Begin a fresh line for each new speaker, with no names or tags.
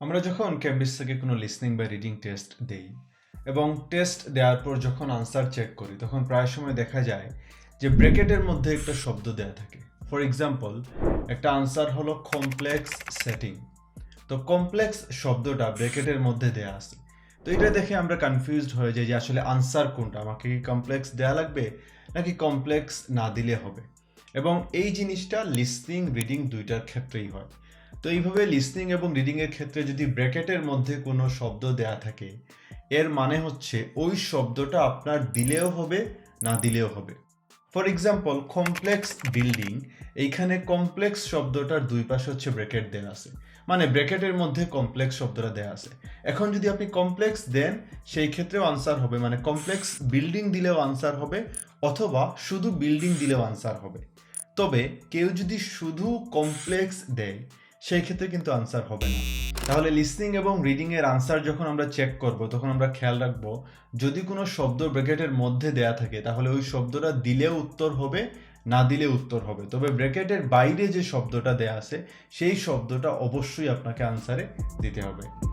আমরা যখন ক্যামব্রিজ থেকে কোনো লিসনিং বা রিডিং টেস্ট দেই এবং টেস্ট দেওয়ার পর যখন আনসার চেক করি, তখন প্রায় সময় দেখা যায় যে ব্র্যাকেটের মধ্যে একটা শব্দ দেওয়া থাকে। ফর এক্সাম্পল একটা আনসার হলো কমপ্লেক্স সেটিং তো কমপ্লেক্স শব্দটা ব্র্যাকেটের মধ্যে দেয়া আছে। তো এটা দেখে আমরা কনফিউজড হয়ে যাই যে আসলে আনসার কোনটা? আমাকে কি কমপ্লেক্স দেয়া লাগবে নাকি কমপ্লেক্স না দিলে হবে? এবং এই জিনিসটা লিসনিং রিডিং দুইটার ক্ষেত্রেই হয়। তো এইভাবে লিসনিং এবং রিডিংয়ের ক্ষেত্রে যদি ব্র্যাকেটের মধ্যে কোনো শব্দ দেয়া থাকে, এর মানে হচ্ছে ওই শব্দটা আপনার দিলেও হবে, না দিলেও হবে। ফর এক্সাম্পল কমপ্লেক্স বিল্ডিং এইখানে কমপ্লেক্স শব্দটার দুই পাশে হচ্ছে ব্র্যাকেট দেওয়া আছে। মানে ব্র্যাকেটের মধ্যে কমপ্লেক্স শব্দটা দেওয়া আছে। এখন যদি আপনি কমপ্লেক্স দেন, সেই ক্ষেত্রেও আনসার হবে। মানে কমপ্লেক্স বিল্ডিং দিলেও আনসার হবে, অথবা শুধু বিল্ডিং দিলেও আনসার হবে। তবে কেউ যদি শুধু কমপ্লেক্স দেয় সেই ক্ষেত্রে কিন্তু আনসার হবে না। তাহলে লিসনিং এবং রিডিংয়ের আনসার যখন আমরা চেক করব, তখন আমরা খেয়াল রাখব, যদি কোনো শব্দ ব্র্যাকেটের মধ্যে দেয়া থাকে, তাহলে ওই শব্দটা দিলেও উত্তর হবে, না দিলে উত্তর হবে। তবে ব্র্যাকেটের বাইরে যে শব্দটা দেয়া আছে, সেই শব্দটা অবশ্যই আপনাকে আনসারে দিতে হবে।